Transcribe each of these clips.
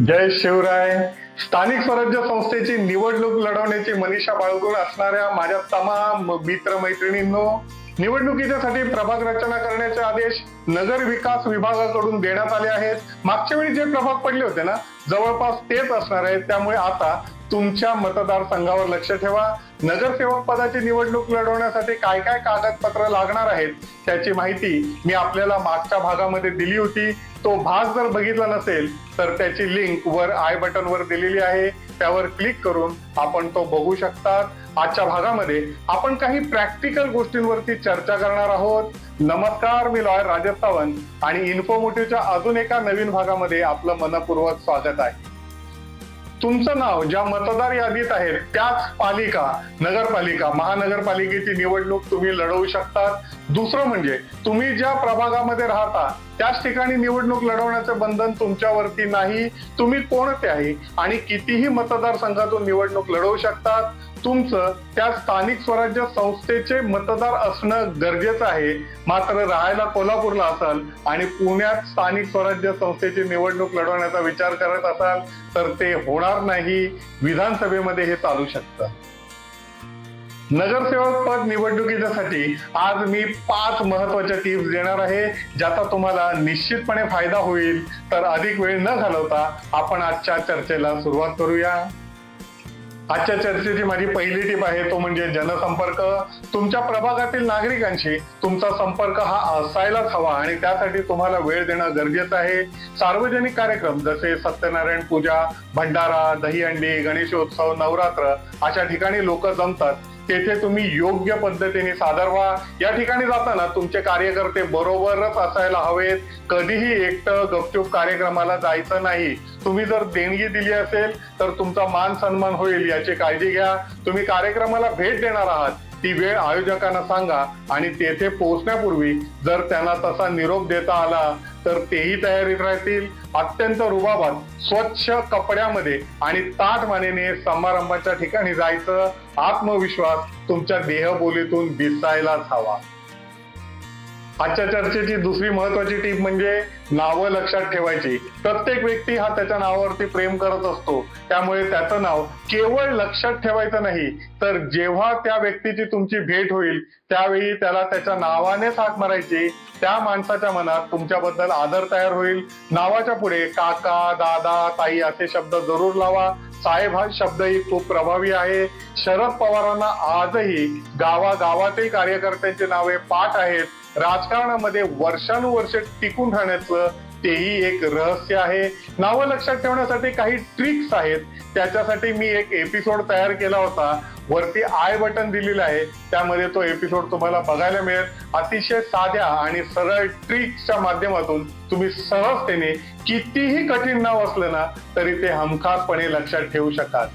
जय शिवराय. स्थानिक स्वराज्य संस्थेची निवडणूक लढवण्याची मनीषा बाळगून असणाऱ्या माझ्या तमाम मित्र मैत्रिणींनो निवडणुकीच्यासाठी प्रभाग रचना करण्याचे आदेश नगर विकास विभागाकडून देण्यात आले आहेत. मागच्या वेळी जे प्रभाग पडले होते ना जवळपास तेच असणार आहेत. त्यामुळे आता तुमच्या मतदारसंघावर लक्ष ठेवा. नगरसेवक पदाची निवडणूक लढवण्यासाठी काय काय कागदपत्र लागणार आहेत त्याची माहिती मी आपल्याला मागच्या भागामध्ये दिली होती. तो भाग जर बघितला नसेल तर त्याची लिंक वर आय बटन वर दिलेली आहे. त्यावर क्लिक करून आपण तो बघू शकतात. आजच्या भागामध्ये आपण काही प्रॅक्टिकल गोष्टींवरती चर्चा करणार आहोत. नमस्कार मी लॉयर राजेश सावंत आणि इन्फोमोटिव्हच्या अजून एका नवीन भागामध्ये आपलं मनपूर्वक स्वागत आहे. तुमचं नाव ज्या मतदार यादीत आहे त्याच पालिका नगरपालिका महानगरपालिकेची निवडणूक तुम्ही लढवू शकतात. दुसरं म्हणजे तुम्ही ज्या प्रभागामध्ये राहता त्याच ठिकाणी निवडणूक लढवण्याचं बंधन तुमच्यावरती नाही. तुम्ही कोणत्याही आणि कितीही मतदारसंघातून निवडणूक लढवू शकतात. तुमचं त्या स्थानिक स्वराज्य संस्थेचे मतदार असणं गरजेचं आहे. मात्र राहायला कोल्हापूरला असाल आणि पुण्यात स्थानिक स्वराज्य संस्थेची निवडणूक लढवण्याचा विचार करत असाल तर ते होणार नाही. विधानसभेमध्ये हे चालू शकतं. नगरसेवक पद निवडणुकीच्यासाठी आज मी पाच महत्त्वाच्या टिप्स देणार आहे ज्याचा तुम्हाला निश्चितपणे फायदा होईल. तर अधिक वेळ न घालवता आपण आजच्या चर्चेला सुरुवात करूया. आजच्या चर्चेची माझी पहिली टीप आहे तो म्हणजे जनसंपर्क. तुमच्या प्रभागातील नागरिकांशी तुमचा संपर्क हा असायलाच हवा आणि त्यासाठी तुम्हाला वेळ देणं गरजेचं आहे. सार्वजनिक कार्यक्रम जसे सत्यनारायण पूजा भंडारा दहीहंडी गणेशोत्सव नवरात्र अशा ठिकाणी लोक जमतात. तेथे तुम्ही योग्य पद्धतीने सादर व्हा. या ठिकाणी जाताना तुमचे कार्यकर्ते बरोबरच असायला हवेत. कधीही एकटं गपचूप कार्यक्रमाला जायचं नाही. तुम्ही जर देणगी दिली असेल तर तुमचा मान सन्मान होईल याची काळजी घ्या. तुम्ही कार्यक्रमाला भेट देणार आहात. ती वेळ आयोजकांना सांगा आणि तेथे पोहोचण्यापूर्वी जर त्यांना तसा निरोप देता आला तर तेही तयारीत राहतील. अत्यंत रुबाबात स्वच्छ कपड्यामध्ये आणि ताट मानेने समारंभाच्या ठिकाणी जायचं आत्मविश्वास तुमच्या देहबोलीतून दिसायलाच हवा. आजच्या चर्चेची दुसरी महत्वाची टीप म्हणजे नावं लक्षात ठेवायची. प्रत्येक व्यक्ती हा त्याच्या नावावरती प्रेम करत असतो. त्यामुळे त्याचं नाव केवळ लक्षात ठेवायचं नाही तर जेव्हा त्या व्यक्तीची तुमची भेट होईल त्यावेळी त्याला त्याच्या नावानेच हाक मारायची. त्या माणसाच्या मनात तुमच्याबद्दल आदर तयार होईल. नावाच्या पुढे काका दादा ताई असे शब्द जरूर लावा. साहेब हा शब्दही खूप प्रभावी आहे. शरद पवारांना आजही गावागावातील कार्यकर्त्यांची नावे पाठ आहेत. राजकारणामध्ये वर्षानुवर्षे टिकून राहण्याचं तेही एक रहस्य आहे. नावं लक्षात ठेवण्यासाठी काही ट्रिक्स आहेत. त्याच्यासाठी मी एक एपिसोड तयार केला होता. वरती आय बटन दिलेलं आहे. त्यामध्ये तो एपिसोड तुम्हाला बघायला मिळेल. अतिशय साध्या आणि सरळ ट्रिक्सच्या माध्यमातून तुम्ही सहजतेने कितीही कठीण नाव असलं ना तरी ते हमखासपणे लक्षात ठेवू शकाल.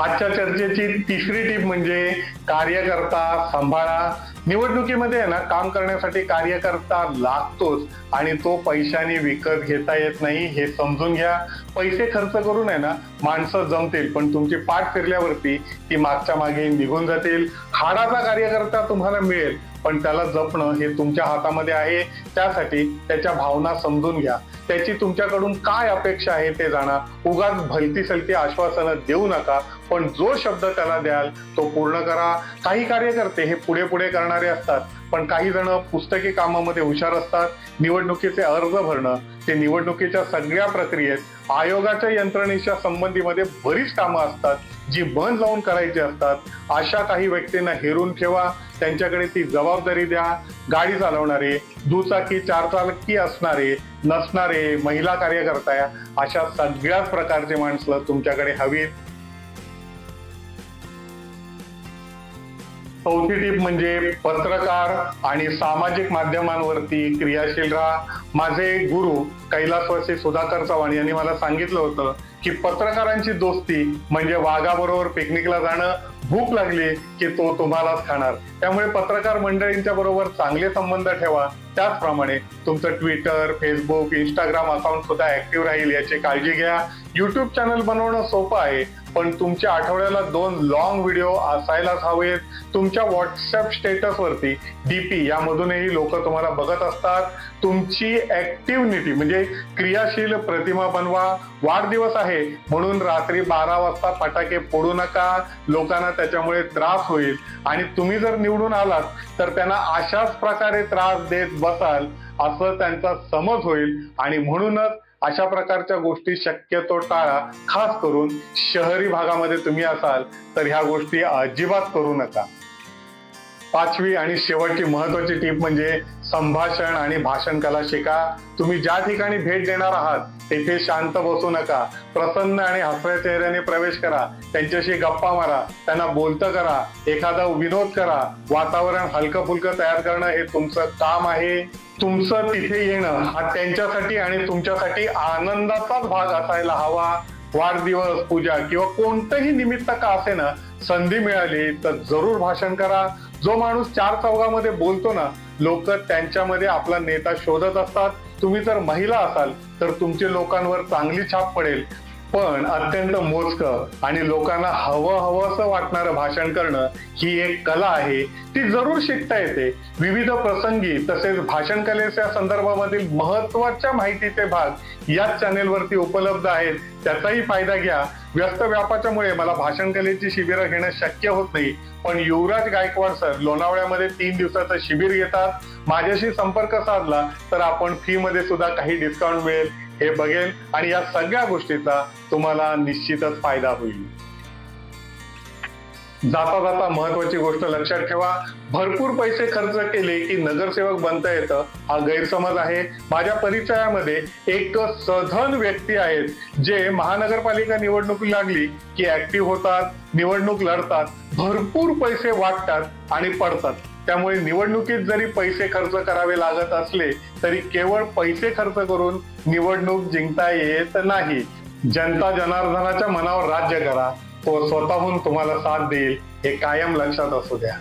आजच्या चर्चेची तिसरी टीप म्हणजे कार्यकर्ता सांभाळा. निवडणुकीमध्ये आहे ना काम करण्यासाठी कार्यकर्ता लागतोच आणि तो पैशाने विकत घेता येत नाही हे समजून घ्या. पैसे खर्च करून आहे ना माणसं जमतील पण तुमची पाठ फिरल्यावरती ती मागच्या मागे निघून जातील. हाडाचा कार्यकर्ता तुम्हाला मिळेल. पण त्याला जपणं हे तुमच्या हातामध्ये आहे. त्यासाठी त्याच्या भावना समजून घ्या. त्याची तुमच्याकडून काय अपेक्षा आहे ते जाणा. उगाच भलती सलती आश्वासनं देऊ नका. पण जो शब्द त्याला द्याल तो पूर्ण करा. काही कार्यकर्ते हे पुढे पुढे करणारे असतात. पण काही जण पुस्तकी कामामध्ये हुशार असतात निवडणुकीचे अर्ज भरणं ते निवडणुकीच्या सगळ्या प्रक्रियेत आयोगाच्या यंत्रणेच्या संबंधीमध्ये बरीच कामं असतात जी मन लावून करायची असतात. अशा काही व्यक्तींना हेरून ठेवा त्यांच्याकडे ती जबाबदारी द्या गाडी चालवणारे दुचाकी चारचालकी असणारे नसणारे महिला कार्यकर्ता अशा सगळ्याच प्रकारचे माणसं तुमच्याकडे हवीत. चौथी टीप म्हणजे पत्रकार आणि सामाजिक माध्यमांवरती क्रियाशील राहा. माझे गुरु कैलासवासी सुधाकर चव्हाण यांनी मला सांगितलं होतं की पत्रकारांची दोस्ती म्हणजे वाघाबरोबर पिकनिकला जाणं भूक लागली की तो तुम्हालाच खाणार. त्यामुळे पत्रकार मंडळींच्या बरोबर चांगले संबंध ठेवा. त्याचप्रमाणे तुमचं ट्विटर फेसबुक इंस्टाग्राम अकाउंट सुद्धा ऍक्टिव्ह राहील याची काळजी घ्या. युट्यूब चॅनल बनवणं सोपं आहे. पण तुमच्या आठवड्याला दोन लॉंग व्हिडिओ असायलाच हवेत. तुमच्या व्हॉट्सअप स्टेटसवरती डीपी यामधूनही लोक तुम्हाला बघत असतात. तुमची ऍक्टिव्हिटी म्हणजे क्रियाशील प्रतिमा बनवा. वाढदिवस आहे म्हणून रात्री बारा वाजता फटाके फोडू नका. लोकांना त्याच्यामुळे त्रास होईल. आणि तुम्ही जर निवडून आलात तर त्यांना अशाच प्रकारे त्रास देत बसाल असं त्यांचा समज होईल. आणि म्हणूनच अशा प्रकारच्या गोष्टी शक्यतो टाळा. खास करून शहरी भागामध्ये तुम्ही असाल तर ह्या गोष्टी अजिबात करू नका. पाचवी आणि शेवटची महत्वाची टीप म्हणजे संभाषण आणि भाषण कला शिका. तुम्ही ज्या ठिकाणी भेट देणार आहात तेथे शांत बसू नका. प्रसन्न आणि हसऱ्या चेहऱ्याने प्रवेश करा. त्यांच्याशी गप्पा मारा. त्यांना बोलतं करा. एखादा विनोद करा. वातावरण हलकं फुलकं तयार करणं हे तुमचं काम आहे. तुमचं तिथे येणं हा त्यांच्यासाठी आणि तुमच्यासाठी आनंदाचाच भाग असायला हवा. वाढदिवस पूजा किंवा कोणतंही निमित्त का असे ना संधी मिळाली तर जरूर भाषण करा. जो माणूस चार चौघामध्ये बोलतो ना लोक त्यांच्यामध्ये आपला नेता शोधत असतात. तुम्ही जर महिला असाल तर तुमचे लोकांवर चांगली छाप पडेल. पण अत्यंत मोजकं आणि लोकांना हवं हवंसं वाटणारं भाषण करणं ही एक कला आहे. ती जरूर शिकता येते. विविध प्रसंगी तसेच भाषण कलेच्या संदर्भामधील महत्त्वाच्या माहितीचे भाग याच चॅनेलवरती उपलब्ध आहेत. त्याचाही फायदा घ्या. व्यस्त व्यापाच्यामुळे मला भाषण कलेची शिबिरं घेणं शक्य होत नाही. पण युवराज गायकवाड सर लोणावळ्यामध्ये तीन दिवसाचं शिबिर घेतात. माझ्याशी संपर्क साधला तर आपण फी मध्ये सुद्धा काही डिस्काउंट मिळेल. हे बघेल आणि या सगळ्या गोष्टीचा तुम्हाला निश्चितच फायदा होईल. जाता जाता महत्वाची गोष्ट लक्षात ठेवा भरपूर पैसे खर्च केले की नगरसेवक बनता येतं हा गैरसमज आहे. माझ्या परिचयामध्ये एक सधन व्यक्ती आहेत जे महानगरपालिका निवडणूक लागली की ऍक्टिव्ह होतात निवडणूक लढतात भरपूर पैसे वाटतात आणि पडतात. त्यामुळे निवडणुकीत जरी पैसे खर्च करावे लागत असले तरी केवळ पैसे खर्च करून निवडणूक जिंकता येत नाही. जनता जनार्दनाच्या मनावर राज्य करा. तो स्वतःहून तुम्हाला साथ देईल. हे कायम लक्षात असू द्या.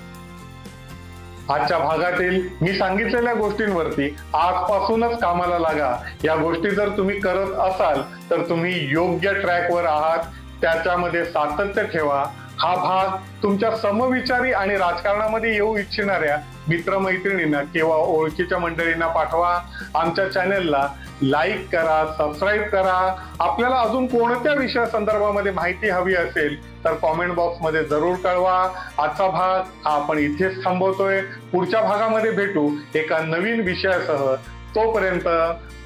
आजच्या भागातील मी सांगितलेल्या गोष्टींवरती आजपासूनच कामाला लागा. या गोष्टी जर तुम्ही करत असाल तर तुम्ही योग्य ट्रॅकवर आहात. त्याच्यामध्ये सातत्य ठेवा. हा भाग तुमच्या समविचारी आणि राजकारणामध्ये येऊ इच्छिणाऱ्या मित्रमैत्रिणींना किंवा ओळखीच्या मंडळींना पाठवा. आमच्या चॅनेलला लाईक करा सबस्क्राईब करा. आपल्याला अजून कोणत्या विषया संदर्भामध्ये माहिती हवी असेल तर कॉमेंट बॉक्समध्ये जरूर कळवा. आजचा भाग हा आपण इथेच थांबवतोय. पुढच्या भागामध्ये भेटू एका नवीन विषयासह. तोपर्यंत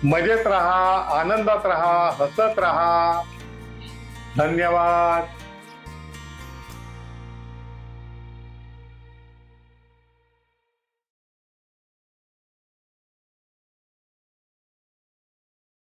मजेत राहा आनंदात राहा हसत राहा. धन्यवाद.